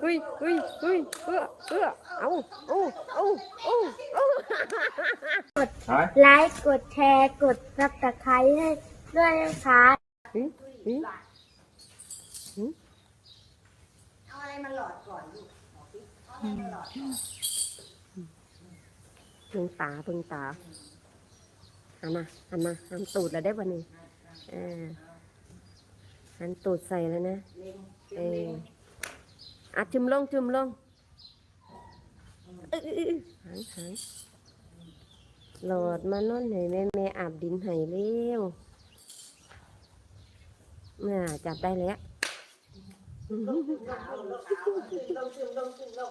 เฮ้ยเฮ้ยเฮ้ยเออเออเอาเอาเอาเอาเอาฮะไลค์กดแชร์กดซับสไครต์ให้ด้วยนะคะหืมหืมเอาอะไรมาหลอดก่อนลูกบอกสิเอาอะไรมาหลอดก่อนเพิ่งตาเพิ่งตาหันมาหันมาหันตูดแล้วได้ป่ะนี่เออหันตูดใส่แล้วนะเล็งเออ อะจุ่มลงจุ่มลงเออเออเออหันหันโหลดมานอนให้แม่แม่อาบดินให้เร็วน่าจับได้แล้วขาวลงขาวตึงลงตึงลงตึงลง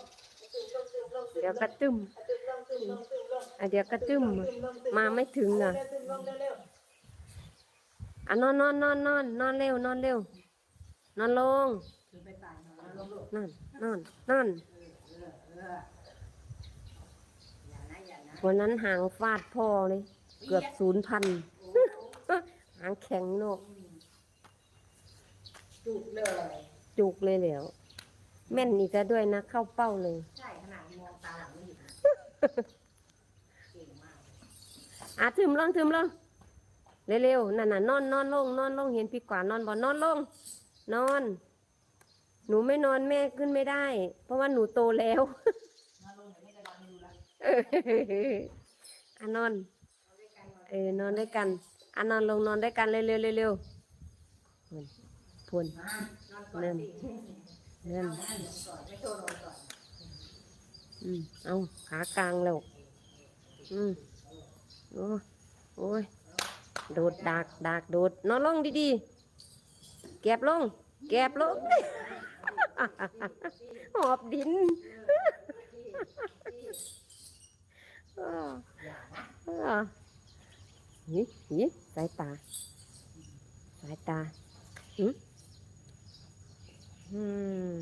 ตึงลงตึงลงตึงเดี๋ยวกระตึมตึงลงตึงลงตึงลงอะเดี๋ยวกระตึมตึงลงตึงมาไม่ถึงอะตึงลงเร็วอะนอนนอนนอนนอนนอนเร็วนอนเร็วนอนลง นั่นนนอนนอนเออเอออย่นวันนั้นหางฟาดพ่อเลย เกือบศูนย์พันหางแข็งเนกจุกเลย จุกเลยเหลวแม่นอีกแล้วด้วยนะ เข้าเป้าเลย ใช่ขนาดมองตาหลังไม่หยุดนะเก่งมากอะถึมลงถึมลงเร็วๆนั่นน่ะนอนนอนลงนอนลงเห็นพี่กว่านอนบ่นอนลง นอน หนูไม่นอนแม่ขึ้นไม่ได้ เพราะว่าหนูโตแล้วอนลงเดี๋ยวไม่ได้นอนไม่รู้ละเอออะนอน เออนอนด้วยกันอะนอนลงนอนด้วยกันเร็วเร็วเร็วเร็วพวนมานอนก่อนนั่นสินั่นเอานั่งลงก่อนไม่โชว์นอนก่อนอืมเอาขากลางแล้วอืมโอ้โอ้ยโดดดากดากโดดนอนลงดีๆแก็บลงแก็บลง หอบดินอ้ออ้อนี่นี่สายตา สายตาหืมอืม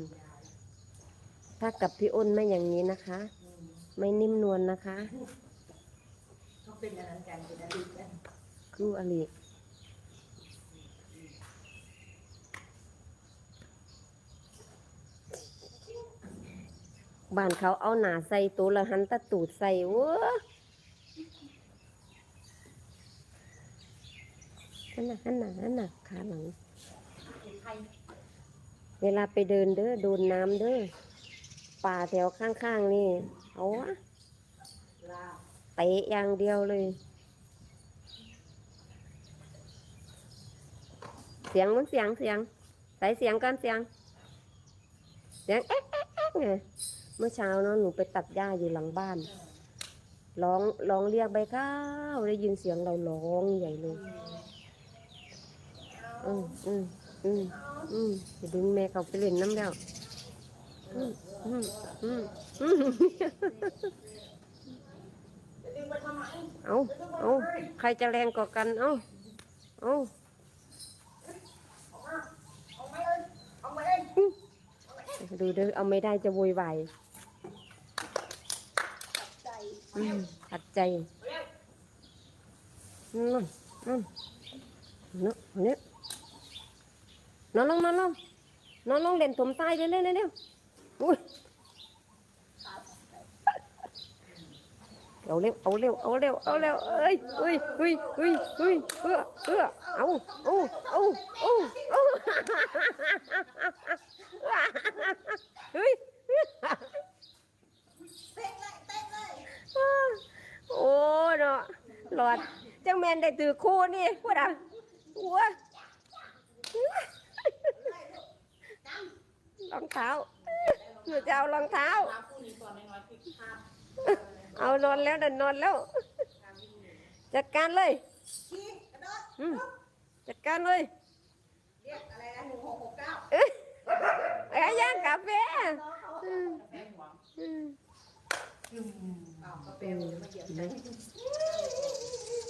ถ้ากับพี่อ้นไม่อย่างนี้นะคะ ไม่นิ่มนวลนะคะเขาเป็นอันนั้นกันเป็นอดีตกันครูอลิ บ้านเขาเอาหนาใส่ตัวละหันตะตูดใส่เว้อหันน่ะหันน่ะหันน่ะขาหลัง เวลาไปเดินเด้อโดนน้ำเด้อป่าแถวข้างๆนี่ เอาวะเตะอย่างเดียวเลย เสียงมันเสียงเสียง ใส่เสียงกันเสียง เสียงเอ๊ะเอ๊ะเอ๊ะไง เมื่อเช้าเนาะหนูไปตัดหญ้าอยู่หลังบ้าน ร้องร้องเรียกใบข้าวได้ยินเสียงเราร้องใหญ่เลยอืมอืมอืมอืมจะดึงแม่เขาไปเล่นน้ำแล้วอืมอืมอืมอืมจะดึงไปทำไมเอาเอาใครจะแรงกว่ากันเอาเอาเอาเอาดูเด้อเอาไม่ได้จะโวยวาย ขัดใจนั่นนั่นนาะเนี่ยนอนลงนอนลงนอนลงเล่นถมต้เร็วเร็วเร็วเร็วอุ้ยเอาเร็วเอาเร็วเอาเร็วเอาเร็วเอ้ยเอ้ยเอ้ยเอ้ยเอ้ยเอ้อเอ้อเอาเอาเอาเอาเอาเฮ้ย โอ้เนาะหลอดจังแมนได้ตือคู่นี่พูดอะหัวรองเท้าหนูจะเอารองเท้า เอานอนแล้วเดินนอนแล้ว จัดการเลยจัดการเลยเรียกอะไรนะหนึ่งหกหกเก้าเอ้ยไอ้ย่างกาแฟ เขาอืมแบงหวังอืมอ้าวกาแฟ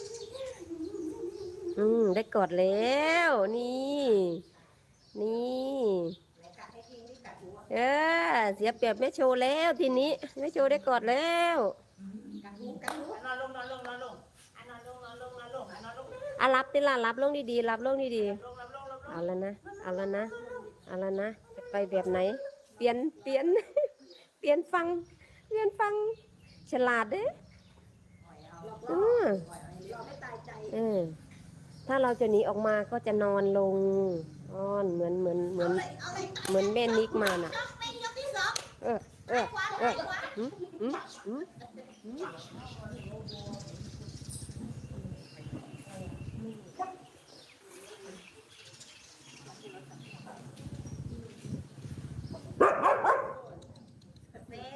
มันจะมาเหยียบใจอืม ได้กอดแล้ว นี่ นี่ไหนกัดให้ทิ้งนี่กัดหัวเออเสียเปรียบแม่โชว์แล้วทีนี้แม่โชว์ได้กอดแล้วกัดหูกัดหูนอนลงนอนลงนอนลงอะนอนลงนอนลงนอนลงอะนอนลงอะรับติล่ะรับลงดีๆรับลงดีลงลงลงลงๆเอาแล้วนะเอาแล้วนะเอาแล้วนะจะไปแบบไหนนเปลี่ยนเปลี่ยนเปลี่ยนฟังเปลี่ยนฟัง ฉลาดเด้เออเราไม่ตายใจเออ ถ้าเราจะหนีออกมาก็จะนอนลงอ้อนเหมือนเหมือนเหมือนเอาเลยเหมือนแม่นิกมาน่ะเป็นยกที่สองเออเออขวาเอขอ วา หืมหืมหืม แม่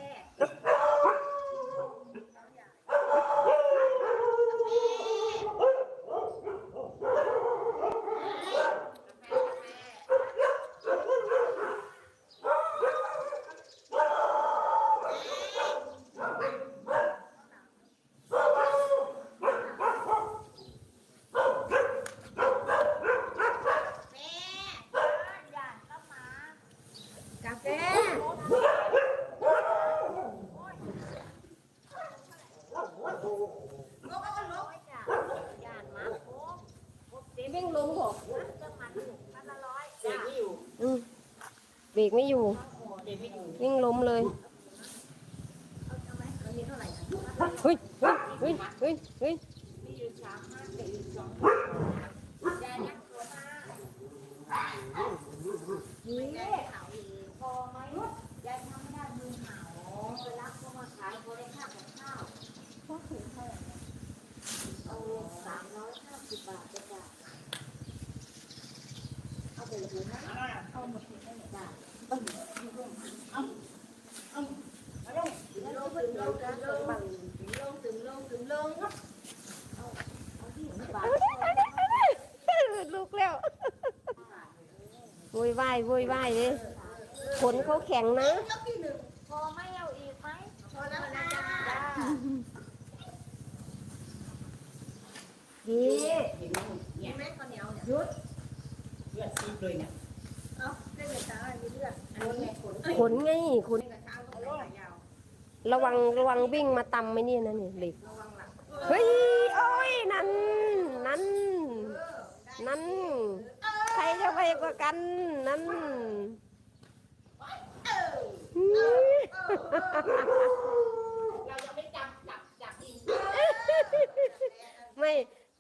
กาแฟ เสียงเบ่งลงบอกอืมเบ รกไม่อยู่ วิ่งล้มเลยเฮ้ยเฮ้ยเฮ้ยเฮ้ยเฮ้ยพอไหมดเลาเขายโวยวายเลยขนเขาแข็งนะยกที่หนึ่งพอไม่เอาอีกไหมพอแล้วนะจ้าดีเห็นไหมข้าวเหนียวเนี่ยเลือดซีดเลยเนี่ยเอ้าได้เลยจ้ามีเลือดอันนี้ไงขนขนไงขนกระเช้าต้องใส่ยาวระวังระวังวิ่งมาตำไหมเนี่ยนะเนี่ยเหล็กระวังหลังเฮ้ยโอ้ย นั่น นั่น นั่น ใครจะไปกว่ากันนั่นอืมเรายังไม่จับจับจับอีกไม่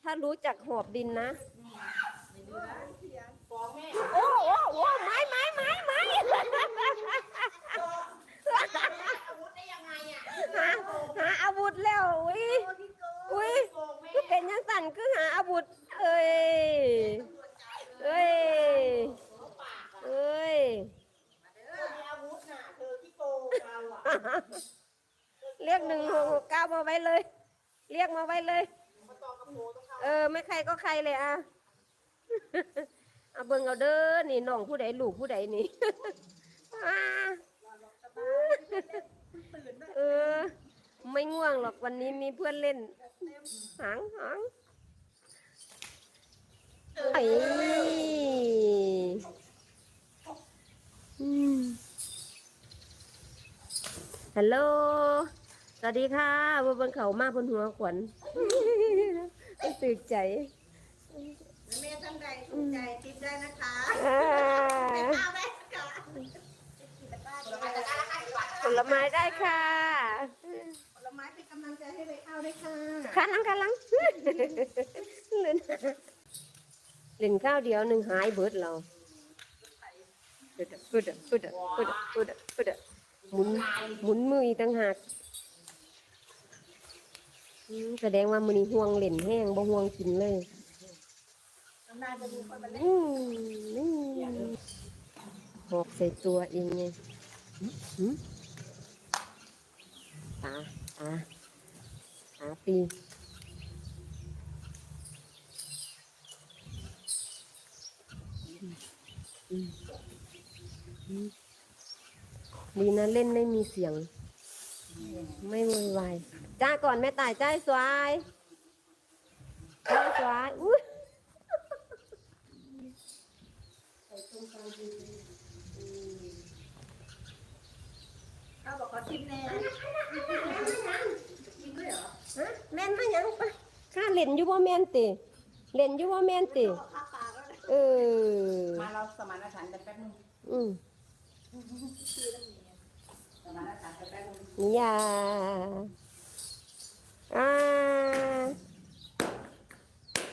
ถ้ารู้จักหอบดินนะฟ้องแม่โอ้โอ้โอ้ไม้ไม้ไม้ไม้อาวุธได้ยังไงอะหาหาอาวุธแล้วอุ้ยพี่โกอุ้ยโกงแม่คือเป็นยังสั่นคือหาอาวุธเอ้ย เอ้ย เอ้ย เรียกหนึ่งหกหกเก้ามาไว้เลย เรียกมาไว้เลย เออ ไม่ใครก็ใครเลยอะเอาเบิ่งเอาเด้อ นี่น้องผู้ใดลูกผู้ใดนี่เออ ไม่ง่วงหรอกวันนี้มีเพื่อนเล่น หางหาง ไอ้อืมฮัลโหล สวัสดีค่ะบนเขามาบนหัวขวัญตื่นใจ แม่ท่านใดถูกใจทิปได้นะคะอ่าข้าวได้ค่ะผลไม้ได้ค่ะ ผลไม้เป็นกำลังใจให้ไปข้าวได้ค่ะข้างหลังข้างหลังเล่น เล่นข้าวเดียวหนึ่งหายเบิดเราเปิดเปิดเปิดเปิดเปิดเปิดหมุนหมุนมืออีกต่างหากแสดงว่ามือนี้ห่วงเล่นแห้งบ่ห่วงกินเลยนี่นี่หอกใส่ตัวเองไงตาตาตาตีอืมอืม ดีนะเล่นไม่มีเสียง ไม่โวยวายจ้าก่อนแม่ตายจ้าให้สวายจ้าให้สวายอุ้ยข้าวบอกขอชิมแน่ชิมด้วยเหรอฮะแม่นมาหยังปะข้าเล่นอยู่บ่แม่นติเล่นอยู่บ่แม่นติ เออ มาเราสมานฉันท์กันแป๊บนึงอืมประมาณนั้นค่ะแป๊บนึงนี่ยาอ่า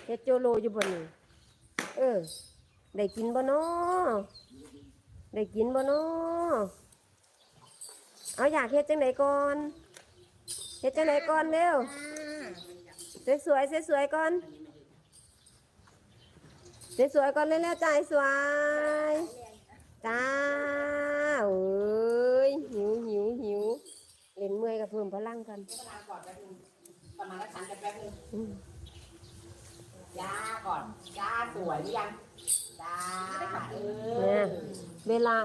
เฮ็ดโจโลอยู่บ่นี่เออ ได้กินบ่น้อได้กินบ่น้อเอาอยากเฮ็ดจังไดก่อนเฮ็ดจังไดก่อนเร็วสวยๆสวยๆก่อน สวยๆก่อนเร็วๆใจสวยจ้าเอ้ยหิวหิวหิวเล่นเมื่อยกับเพิ่มพลังกันเวลาก่อนแป๊บนึงประมาณนั้นค่ะแป๊บนึงอืมยาก่อนยาสวยหรือยังยาเอเนี่อยเวลา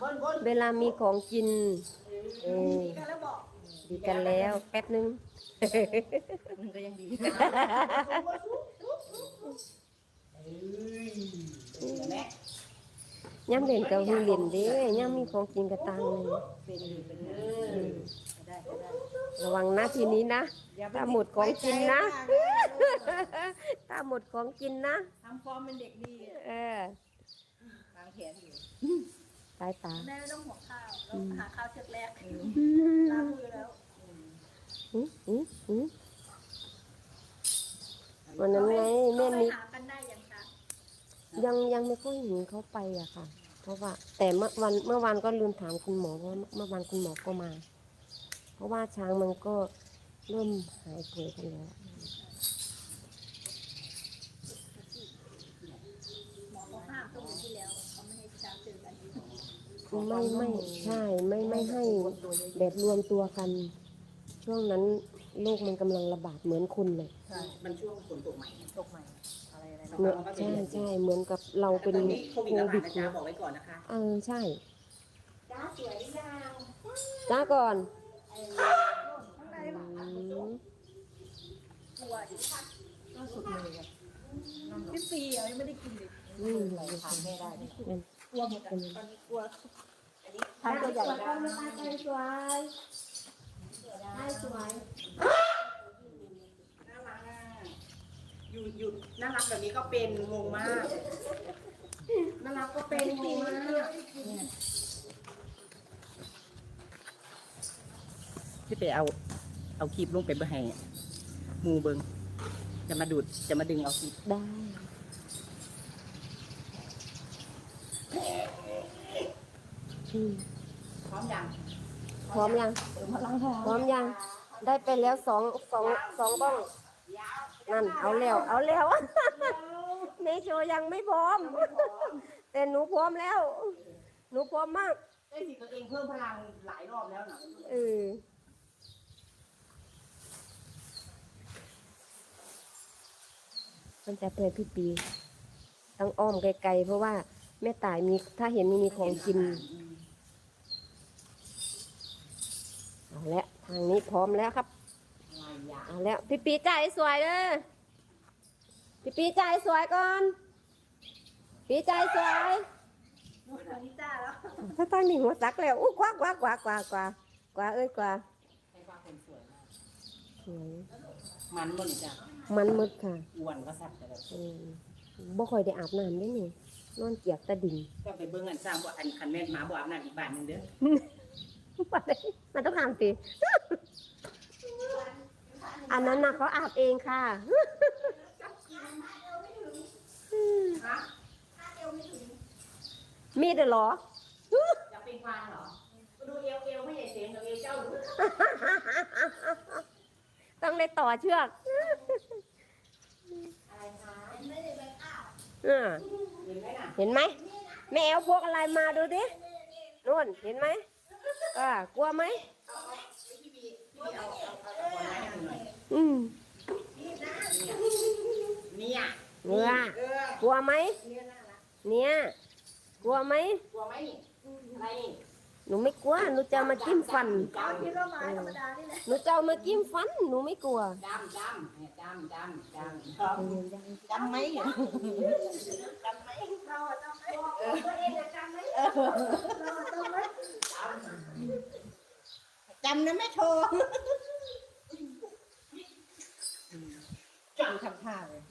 บนบนเวลามีของกินเออกันแล้วบอกดีกันแล้วแป๊บนึง มันก็ยังดีเอ้ยเห็นไหม ย่ำเล่นกับหูเล่นเด้ย่ำมีของกินกระตังเลยเป็นอยู่เป็นเออได้ได้ระวังนะทีนี้นะถ้าหมดของกินนะถ้าหมดของกินนะทำฟอร์มเป็นเด็กดีเออวางแผนอยู่สายตาแม่ไม่ต้องห่วงข้าวเราหาข้าวเชือกแรกอืล้างมมือแล้วอืมอืมอืมวันนั้นไงแม่เราไปมีหากันได้ ยังยังไม่ค่อยเห็นเขาไปอะค่ะ เพราะว่า แต่เมื่อวันเมื่อวานก็ลืมถามคุณหมอเพราะว่าเมื่อวานคุณหมอก็มา เพราะว่าช้างมันก็เริ่มหายป่วยกันแล้วหมอเขาห้ามตั้งแต่ที่แล้วเขาไม่ให้ช้างเจอกันที่ไม่ไม่ใช่ไม่ไม่ให้แบบรวมตัวกัน ช่วงนั้น โรคมันกำลังระบาดเหมือนคุณเลยใช่มันช่วงฝนตกใหม่ตกใหม่อะไรอะไรเหมือนใช่ใช่เหมือนกับเราแต่เป็นตอนนี้โควิดโคระบาวิดดนะจ๊ะนะบอกไว้ก่อนนะคะเออใช่จ้าสวยยังจ้าก่อนข้างในอืมกลัวดิก็สุดเลยอะพี่ปีอะยังไม่ได้กินเลยนี่ทานแม่ได้เนี่ยมันกลัวหมดอะตอนนี้กลัวทานตัวใหญ่ได้สวยให้สวย น่ารักอะอยู่อยู่น่ารักแบบนี้ก็เป็นงงมาก น่ารักก็เป็นงงมากพี่ไปเอา เอาคลิปลงไปเบอร์ให้หมูเบิงจะมาดูดจะมาดึงเอาคลิปได้พร้อมยัง พร้อมยังเติมพลังทองพร้อมยัง ได้ไปแล้วสองสองสองบ้อง นั่น เอาแล้ว เอาแล้วเนโชยังไม่พร้อม แต่หนูพร้อมแล้ว หนูพร้อมมาก ได้สิตัวเองเพิ่มพลังหลายรอบแล้วนะเออมันจะเปิดพี่ปีต้องอ้อมไกลๆเพราะว่าแม่ตายมีถ้าเห็นมีมีของกิน เอาละทางนี้พร้อมแล้วครับอะไรอย่างเอาแล้วพี่ปีจ่ายสวยเลยพี่ปีจ่ายสวยก่อน ปีจ่ายสวยตอนนี้จ้าแล้วถ้าตั้งนี่หัวสักแล้วอู้กว่ากว่ากว่ากว่ากว่ากว่าเอ้ยกว่าให้ว่าคนสวยมากสวยมันมันจ้ะมันมืดค่ะอ้วนก็สับแต่แบบอืมบ่ค่อยได้อาบน้ำเด้นี่นอนเกียกตะดิ่งก็ไปเบิ่งอันสร้างบ่อันคันแม่นหมาบ่อาบน้ำอีกบ้านหนึงเด้อ มันต้องอาบสิอันนั้นนะเขาอาบเองค่ะฮะมีดเหรออยากเป็นควานเหรอมาดูเอวเอวไม่ใหญ่เสียงกับเอวเจ้าดูต้องได้ต่อเชือกอะไรคะอ่าเห็นไหมน่ะเห็นไหมแม่เอาพวกอะไรมาดูดินู่นเห็นไหมอ่า กลัวไหมพี่บีพี่บีเอาเอาเอาเอาคนไม้ให้ดูหน่อยอืมเนี่ยเนื้อเออกลัวไหมเนี่ยกลัวไหมกลัวไหมนี่อะไรนี่ หนูไม่กลัว หนูจะมาจิ้มฟันจำคิดว่าไม้ธรรมดานี่แหละหนูจะเอามาจิ้มฟัน หนูไม่กลัวจำจำเนี่ยจำจำจำจำไหมจำไหมเราอะจำไหมตัวเองอะจำไหมเราอะจำไหมจำนะแม่โชว์จำทำท่าเลย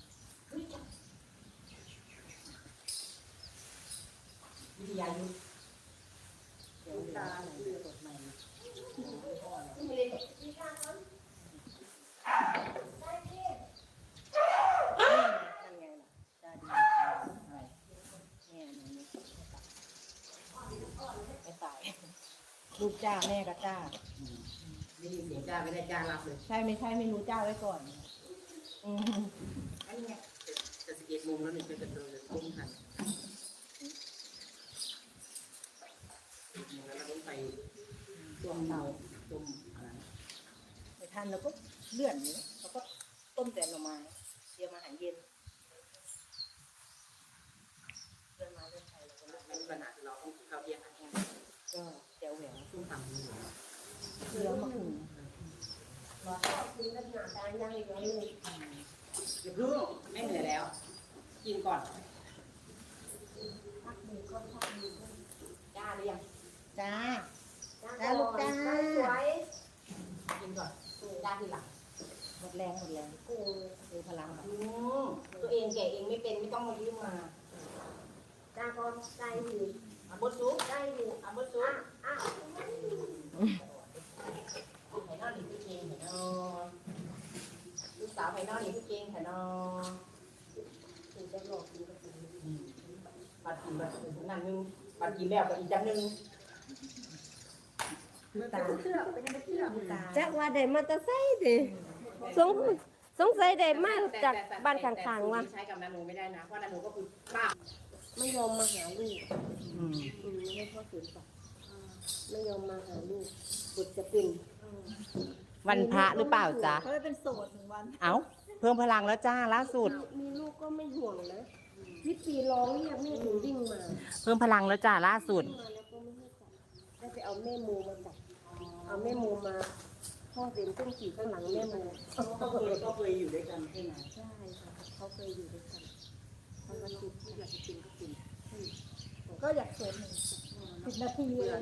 วิทยายุทธ ลูกจ้าแม่ก็จ้าได้ยินเสียจ้าไม่ได้จ้ารับเลยใช่ไม่ใช่ไม่รู้จ้าไว้ก่อนอืม อันนี้จะสิบเอ็ดโมงแล้วหนึ่งเป็นจะเจอเลยตุ้มหันแล้วเราต้องไปต้ มเตาต้มอะไรไม่ทันแล้วก็เลื่อนนี้แล้วก็ต้มแต่หน่อไม้เตรียมอาหารเย็นเลื่อนมาเลื่อนไปแล้วก็เลื่อนไม่มีปัญหาคือเราต้องกินข้าวเที่ยงอาหารแห้งก็แจวแหววตุ้มตำนี่เหรอเคี้ยวมะขุ่นอย่าเพิ่งไม่เหนื่อยแล้ว กินก่อนจ้าหรือยังจ้า จ้าลูกจ้ากินก่อนจ้าทีหลังหมดแรงหมดแรงกูมีพลังแบบอืมตัวเองแกะเองไม่เป็นไม่ต้องมายืมมาจ้าก็ได้ดีอาบดซุปได้ดีอาบดซุปอะไข่นอกหนีพี่เกงไข่นอลูกสาวไข่นอกหนีพี่เกงไข่นอถึงจะหลอกดีก็ดีปัดกินแบบนั่นนึงปัดกินแล้วก็อีกจังนึง ตาเชื่อเป็นไม่เชื่อตาจักว่าได้มาแตะไซดิสงสงสัยได้มาจากบ้านข้างๆว่ะใช้กับนาโนไม่ได้นะ เพราะนาโนก็คือป้าไม่ยอมมาหาลูกอืมอืมไม่ให้พ่อฝืนต่อไม่ยอมมาหาลูกบุตรจะเป็นวันพระหรือเปล่าจ๊ะเขาไปเป็นโสดหนึ่งวัน เอ้า เพิ่มพลังแล้วจ้าล่าสุด มีลูกก็ไม่ห่วงนะพี่ปีร้องเรียกแม่ถึงวิ่งมา เพิ่มพลังแล้วจ้าล่าสุดวิ่งมาแล้วก็ไม่ให้จับได้ไปเอาแม่โมมาจับ เอาแม่โมมาพ่อเต็มเครื่องขี่ข้างหลังแม่โมก็เคยก็เคยอยู่ด้วยกันใช่ไหมใช่ค่ะเขาเคยอยู่ด้วยกันเขาก็ติดอยากจะกินก็กินก็อยากโสดหนึ่งสิบนาทีอะไร